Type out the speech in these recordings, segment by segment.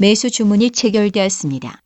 매수 주문이 체결되었습니다.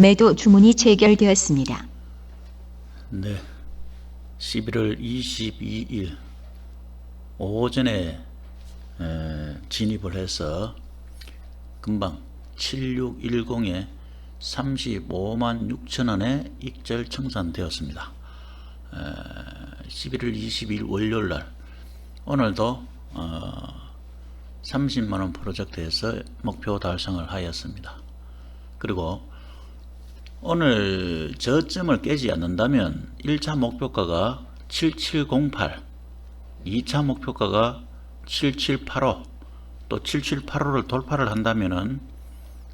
매도 주문이 체결되었습니다. 네. 11월 22일 오전에 에, 진입을 해서 금방 7610에 35만 6천 원에 익절 청산되었습니다. 에, 11월 22일 월요일 날 오늘도 어, 30만 원 프로젝트에서 목표 달성을 하였습니다. 그리고 오늘 저점을 깨지 않는다면 1차 목표가가 7708, 2차 목표가가 7785, 또 7785를 돌파를 한다면은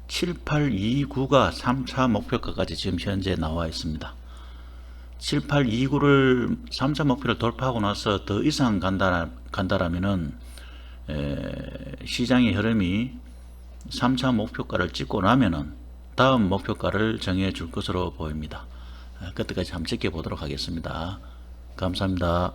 7829가 3차 목표가까지 지금 현재 나와 있습니다. 7829를 3차 목표를 돌파하고 나서 더 이상 간다, 간다라면은 에, 시장의 흐름이 3차 목표가를 찍고 나면은 다음 목표가를 정해 줄 것으로 보입니다. 아, 그때까지 한번 지켜보도록 하겠습니다. 감사합니다.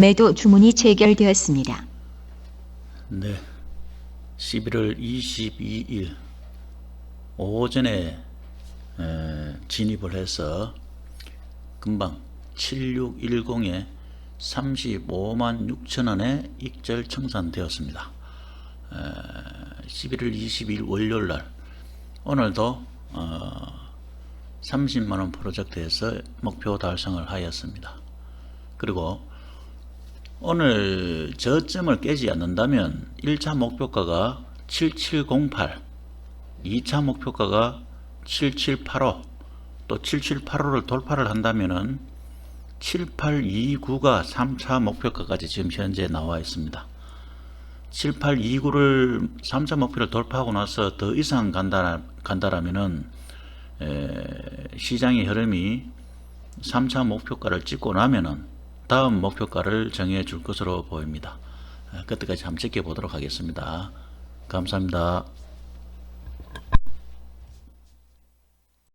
매도 주문이 체결되었습니다. 네. 11월 22일 오전에 에, 진입을 해서 금방 7610에 35만 6천 원에 익절 청산되었습니다. 에, 11월 22일 월요일 날 오늘도 어, 30만 원 프로젝트에서 목표 달성을 하였습니다. 그리고 오늘 저점을 깨지 않는다면 1차 목표가가 7708, 2차 목표가가 7785, 또 7785를 돌파를 한다면은 7829가 3차 목표가까지 지금 현재 나와 있습니다. 7829를 3차 목표를 돌파하고 나서 더 이상 간다, 간다라면은 에, 시장의 흐름이 3차 목표가를 찍고 나면은 다음 목표가를 정해 줄 것으로 보입니다. 아, 그때까지 한번 지켜보도록 하겠습니다. 감사합니다.